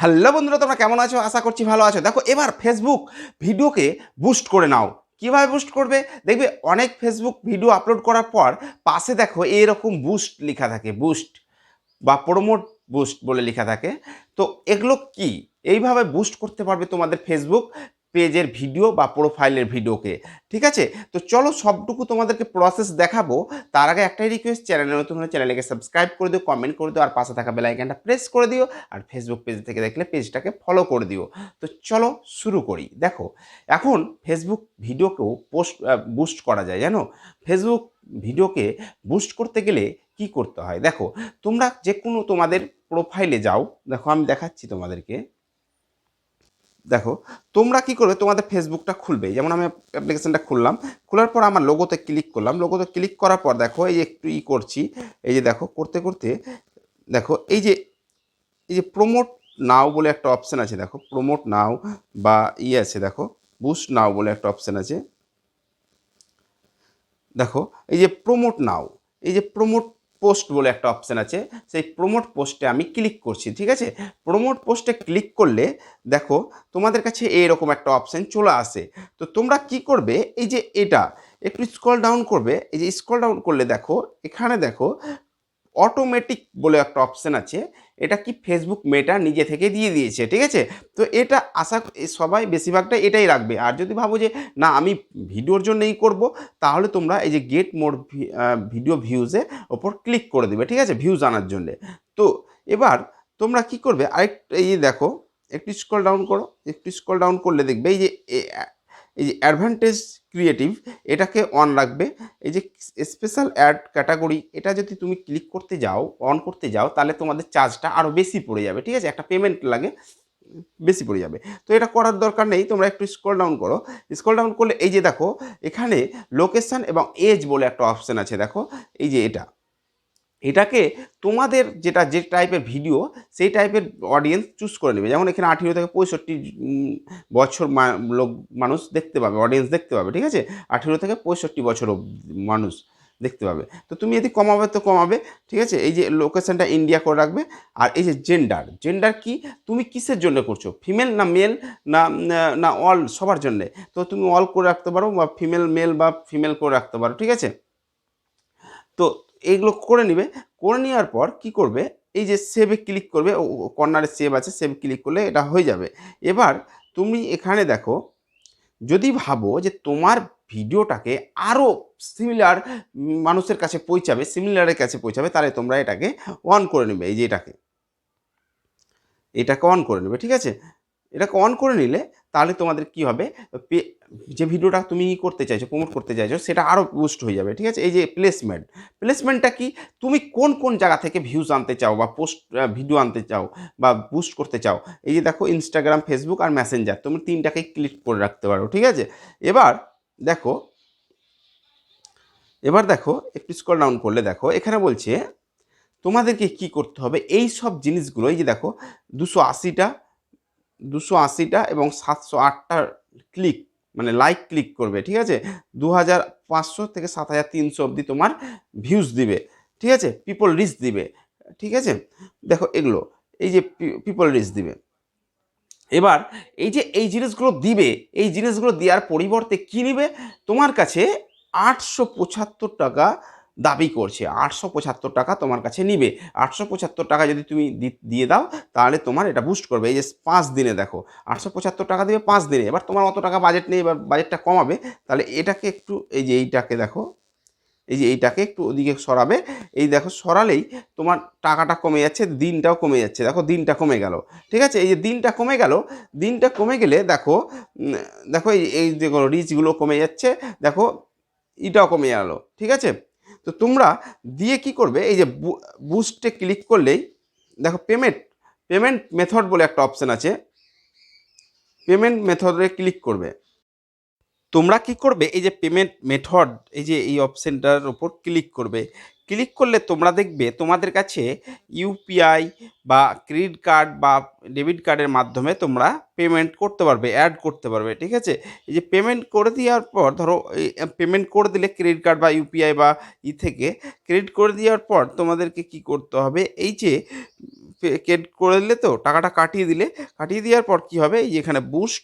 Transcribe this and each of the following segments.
Hello বন্ধুরা, তোমরা কেমন আছো? আশা করছি ভালো আছো। দেখো, এবার ফেসবুক ভিডিওকে বুস্ট করে নাও। কীভাবে বুস্ট করবে? দেখবে অনেক ফেসবুক ভিডিও আপলোড করার পর পাশে দেখো এরকম বুস্ট লেখা থাকে বুস্ট বা প্রোমোট বুস্ট বলে লেখা থাকে। তো এগুলো কি? এইভাবে বুস্ট করতে পারবে তোমাদের ফেসবুক পেজের ভিডিও বা প্রোফাইলের ভিডিওকে, ঠিক আছে? তো চলো সবটুকু তোমাদেরকে প্রসেস দেখাবো। তার আগে একটাই রিকোয়েস্ট চ্যানেলে নতুন হলে চ্যানেলকে সাবস্ক্রাইব করে দিও কমেন্ট করে দিও, আর পাশে থাকা বেল আইকনটা প্রেস করে দিও, আর ফেসবুক পেজ থেকে দেখলে পেজটাকে ফলো করে দিও। তো চলো শুরু করি। দেখো, এখন ফেসবুক ভিডিওকেও পোস্ট বুস্ট করা যায়, জানো? ফেসবুক ভিডিওকে বুস্ট করতে গেলে কি করতে হয়? দেখো, তোমরা যে কোনো তোমাদের প্রোফাইলে যাও। দেখো, আমি দেখাচ্ছি তোমাদেরকে। দেখো, তোমরা কি করবে, তোমাদের ফেসবুকটা খুলবে। যেমন আমি অ্যাপ্লিকেশনটা খুললাম, খোলার পর আমার লোগোতে ক্লিক করলাম। লোগোতে ক্লিক করার পর দেখো, এই যে একটু ই করছি, এই যে দেখো, করতে করতে দেখো, এই যে এই যে প্রমোট নাও বলে একটা অপশান আছে, দেখো প্রমোট নাও বা ই আছে, দেখো বুস্ট নাও বলে একটা অপশান আছে। দেখো, এই যে প্রমোট নাও এই যে প্রমোট পোস্ট বলে একটা অপশান আছে। সেই প্রমোট পোস্টে আমি ক্লিক করছি, ঠিক আছে? প্রমোট পোস্টে ক্লিক করলে দেখো তোমাদের কাছে এরকম একটা অপশান চলে আসে। তো তোমরা কি করবে? এই যে এটা, একটু স্ক্রল ডাউন করবে। এই যে স্ক্রল ডাউন করলে দেখো, এখানে দেখো অটোমেটিক বলে একটা অপশান আছে। এটা কি ফেসবুক মেটা নিজে থেকে দিয়ে দিয়েছে, ঠিক আছে? তো এটা আশা সবাই বেশিরভাগটা এটাই রাখবে। আর যদি ভাবো যে, না, আমি ভিডিওর জন্যই করব তাহলে তোমরা এই যে গেট মোর ভিডিও ভিউজে ওপর ক্লিক করে দেবে, ঠিক আছে? ভিউজ আনার জন্যে। তো এবার তোমরা কি করবে? আরেক এই দেখো, একটু স্কল ডাউন করো। একটু স্কল ডাউন করলে দেখবে এই যে এই যে অ্যাডভান্টেজ ক্রিয়েটিভ এটাকে অন রাখবে। এই যে স্পেশাল অ্যাড ক্যাটাগরি এটা যদি তুমি ক্লিক করতে যাও অন করতে যাও, তাহলে তোমাদের চার্জটা আরও বেশি পড়ে যাবে, ঠিক আছে? একটা পেমেন্ট লাগে, বেশি পড়ে যাবে। তো এটা করার দরকার নেই, তোমরা একটু স্ক্রল ডাউন করো। স্ক্রল ডাউন করলে এই যে দেখো, এখানে লোকেশন এবং এজ বলে একটা অপশান আছে, দেখো। এই যে এটা। এটাকে তোমাদের যেটা, যে টাইপের ভিডিও সেই টাইপের অডিয়েন্স চুজ করে নেবে। যেমন এখানে আঠেরো থেকে পঁয়ষট্টি বছর লোক, মানুষ দেখতে পাবে অডিয়েন্স দেখতে পাবে, ঠিক আছে? আঠেরো থেকে পঁয়ষট্টি বছর মানুষ দেখতে পাবে। তো তুমি যদি কমাবে তো কমাবে, ঠিক আছে? এই যে লোকেশনটা ইন্ডিয়া করে রাখবে, আর এই যে জেন্ডার জেন্ডার কি? তুমি কিসের জন্য করছ? ফিমেল না মেল না- না অল সবার জন্যে? তো তুমি অল করে রাখতে পারো বা ফিমেল মেল বা ফিমেল করে রাখতে পারো, ঠিক আছে? তো এইগুলো করে নিবে। করে নেওয়ার পর কি করবে? এই যে সেভে ক্লিক করবে কর্নারে সেভ আছে সেভ ক্লিক করলে এটা হয়ে যাবে। এবার তুমি এখানে দেখো, যদি ভাবো যে তোমার ভিডিওটাকে আরও সিমিলার মানুষের কাছে পৌঁছাবে সিমিলারের কাছে পৌঁছাবে, তাহলে তোমরা এটাকে অন করে নেবে, এই যে এটাকে। এটাকে অন করে নেবে, ঠিক আছে? এটাকে অন করে নিলে তাহলে তোমাদের কি হবে? যে ভিডিওটা তুমি করতে চাইছো প্রমোট করতে চাইছো, সেটা আরও বুস্ট হয়ে যাবে, ঠিক আছে? এই যে প্লেসমেন্ট প্লেসমেন্টটা কি? তুমি কোন কোন জায়গা থেকে ভিউজ আনতে চাও বা পোস্ট ভিডিও আনতে চাও বা বুস্ট করতে চাও? এই যে দেখো ইনস্টাগ্রাম ফেসবুক আর মেসেঞ্জার তুমি তিনটাকে ক্লিক করে রাখতে পারো, ঠিক আছে? এবার দেখো এবার দেখো, একটু স্ক্রল ডাউন করলে দেখো, এখানে বলছে, তোমাদেরকে কি করতে হবে? এই সব জিনিসগুলো, এই যে দেখো, দুশো আশিটা দুশো আশিটা এবং সাতশো আটটা ক্লিক মানে লাইক ক্লিক করবে, ঠিক আছে? দু হাজার পাঁচশো থেকে সাত হাজার তিনশো অবধি তোমার ভিউজ দিবে, ঠিক আছে? পিপল রিচ দিবে, ঠিক আছে? দেখো এগুলো, এই যে পিপল রিচ দিবে। এবার এই যে এই জিনিসগুলো দিবে, এই জিনিসগুলো দেওয়ার পরিবর্তে কী নিবে? তোমার কাছে আটশো পঁচাত্তর টাকা দাবি করছে। আটশো পঁচাত্তর টাকা তোমার কাছে নিবে। আটশো পঁচাত্তর টাকা যদি তুমি দিয়ে দাও, তাহলে তোমার এটা বুস্ট করবে। এই যে পাঁচ দিনে দেখো, আটশো পঁচাত্তর টাকা দিবে পাঁচ দিনে। এবার তোমার অত টাকা বাজেট নেই, এবার বাজেটটা কমাবে, তাহলে এটাকে একটু, এই যে এইটাকে দেখো, এই যে এইটাকে একটু ওদিকে সরাবে। এই দেখো সরালেই তোমার টাকাটা কমে যাচ্ছে, দিনটাও কমে যাচ্ছে। দেখো দিনটা কমে গেল, ঠিক আছে? এই যে দিনটা কমে গেল, দিনটা কমে গেলে দেখো দেখো এই দেখো রিচগুলো কমে যাচ্ছে, দেখো এটাও কমে গেল, ঠিক আছে? তো তোমরা দিয়ে কি করবে? এই যে বুস্টে ক্লিক করলেই, দেখো পেমেন্ট পেমেন্ট মেথড বলে একটা অপশান আছে। পেমেন্ট মেথডে ক্লিক করবে। তোমরা কি করবে? এই যে পেমেন্ট মেথড এই যে এই অপশানটার ওপর ক্লিক করবে। ক্লিক করলে তোমরা দেখবে তোমাদের কাছে ইউপিআই বা ক্রেডিট কার্ড বা ডেবিট কার্ডের মাধ্যমে তোমরা পেমেন্ট করতে পারবে, অ্যাড করতে পারবে, ঠিক আছে? এই যে পেমেন্ট করে দেওয়ার পর, ধরো পেমেন্ট করে দিলে ক্রেডিট কার্ড বা ইউপিআই বা ই থেকে, ক্রেডিট করে দেওয়ার পর তোমাদেরকে কি করতে হবে? এই যে কেট করে দিলে তো টাকাটা কাটিয়ে দিলে, কাটিয়ে দেওয়ার পর কি হবে? এই এখানে বুস্ট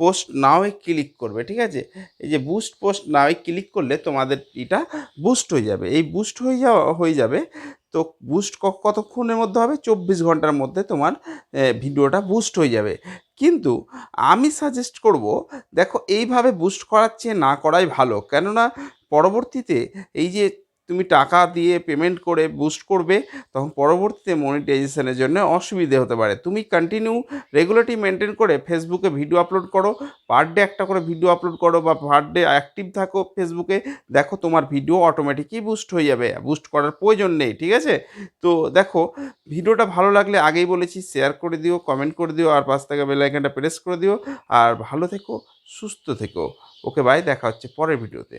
পোস্ট নাওয়ে ক্লিক করবে, ঠিক আছে? এই যে বুস্ট পোস্ট নাওয়ে ক্লিক করলে তোমাদের এটা বুস্ট হয়ে যাবে। এই বুস্ট হয়ে যাওয়া, হয়ে যাবে, তো বুস্ট কতক্ষণের মধ্যে হবে? চব্বিশ ঘণ্টার মধ্যে তোমার ভিডিওটা বুস্ট হয়ে যাবে। কিন্তু আমি সাজেস্ট করব, দেখো এইভাবে বুস্ট করার চেয়ে না করাই ভালো। কেননা পরবর্তীতে এই যে তুমি টাকা দিয়ে পেমেন্ট করে বুস্ট করবে, তখন পরবর্তীতে মনিটাইজেশনের জন্য অসুবিধে হতে পারে। তুমি কন্টিনিউ রেগুলারটি মেনটেন করে ফেসবুকে ভিডিও আপলোড করো পার ডে একটা করে ভিডিও আপলোড করো বা পার ডে অ্যাক্টিভ থাকো ফেসবুকে দেখো তোমার ভিডিও অটোমেটিকই বুস্ট হয়ে যাবে। বুস্ট করার প্রয়োজন নেই, ঠিক আছে? তো দেখো ভিডিওটা ভালো লাগলে আগেই বলেছি শেয়ার করে দিও কমেন্ট করে দিও, আর পাশ থেকে বেল আইকনটা প্রেস করে দিও। আর ভালো থেকো, সুস্থ থেকো। ওকে বাই দেখা হচ্ছে পরের ভিডিওতে